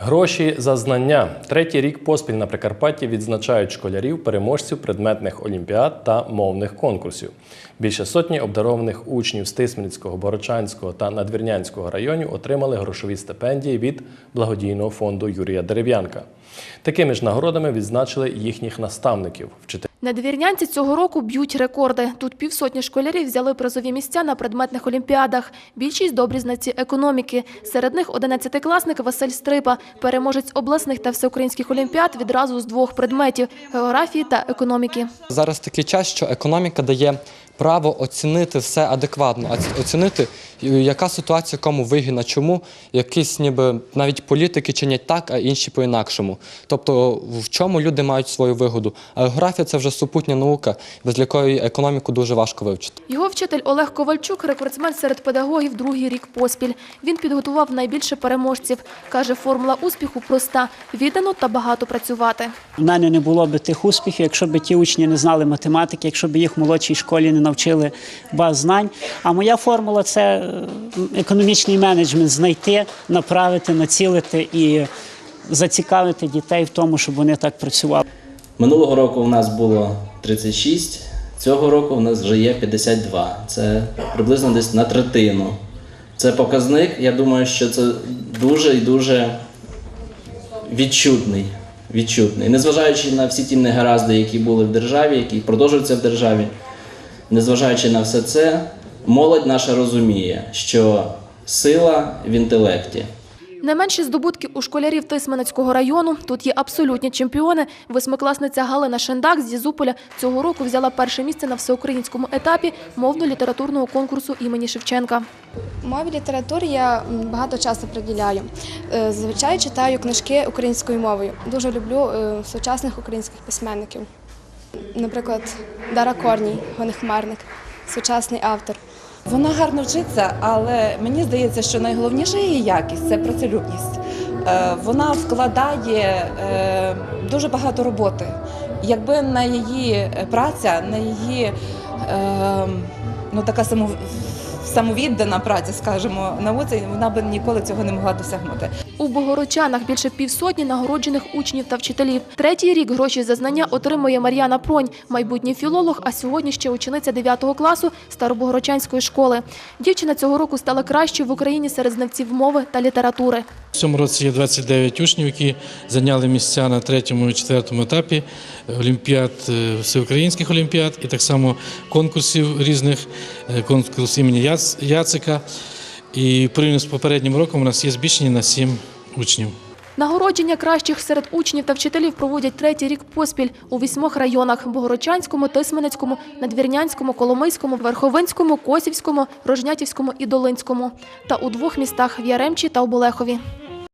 Гроші за знання. Третій рік поспіль на Прикарпатті відзначають школярів, переможців предметних олімпіад та мовних конкурсів. Більше сотні обдарованих учнів з Тисменницького, Борочанського та Надвірнянського районів отримали грошові стипендії від благодійного фонду Юрія Дерев'янка. Такими ж нагородами відзначили їхніх наставників, вчителів. Надвірнянці цього року б'ють рекорди. Тут півсотні школярів взяли призові місця на предметних олімпіадах. Більшість добрі знавці економіки. Серед них 11-класник Василь Стрипа, переможець обласних та всеукраїнських олімпіад відразу з двох предметів – географії та економіки. Зараз такий час, що економіка дає право оцінити все адекватно, оц- оцінити, яка ситуація кому вигідна, чому якісь ніби навіть політики чинять так, а інші по-інакшому. Тобто в чому люди мають свою вигоду. А географія це вже супутня наука, без якої економіку дуже важко вивчити. Його вчитель Олег Ковальчук – рекордсмен серед педагогів другий рік поспіль. Він підготував найбільше переможців. Каже, формула успіху проста – віддано та багато працювати. У мене не було б тих успіхів, якщо б ті учні не знали математики, якщо б їх в молодшій школі не навчили баз знань. А моя формула це економічний менеджмент знайти, направити, націлити і зацікавити дітей в тому, щоб вони так працювали. Минулого року у нас було 36, цього року у нас вже є 52. Це приблизно десь на третину. Це показник. Я думаю, що це дуже і дуже відчутний. відчутний. Незважаючи на всі ті негаразди, які були в державі, які продовжуються в державі, незважаючи на все це, молодь наша розуміє, що сила в інтелекті. Не менші здобутки у школярів Тисменецького району. Тут є абсолютні чемпіони. Восьмикласниця Галина Шендак з Зізуполя цього року взяла перше місце на всеукраїнському етапі мовно-літературного конкурсу імені Шевченка. Мові літератури я багато часу приділяю. Е, Зазвичай читаю книжки українською мовою. Дуже люблю е, сучасних українських письменників. Наприклад, Дара Корній, Гонехмарник, сучасний автор. Вона гарно вчиться, але мені здається, що найголовніша її якість це працелюбність. Е, Вона вкладає е, дуже багато роботи. Якби на її е, праця, на її ну, така само- самовіддана праця, скажімо, науці, вона б ніколи цього не могла досягнути. У Богородчанах більше півсотні нагороджених учнів та вчителів. Третій рік гроші за знання отримує Мар'яна Пронь, майбутній філолог, а сьогодні ще учениця 9 класу Старобогородчанської школи. Дівчина цього року стала кращою в Україні серед знавців мови та літератури. В цьому році є 29 учнів, які зайняли місця на третьому і четвертому етапі олімпіад, е, всеукраїнських олімпіад і так само конкурсів різних, е, конкурс імені Яцика. І порівняно з попереднім роком у нас є збільшення на 7 учнів. Нагородження кращих серед учнів та вчителів проводять третій рік поспіль у вісьмох районах – Богородчанському, Тисменецькому, Надвірнянському, Коломийському, Верховинському, Косівському, Рожнятівському і Долинському. Та у двох містах – в Яремчі та у Болехові.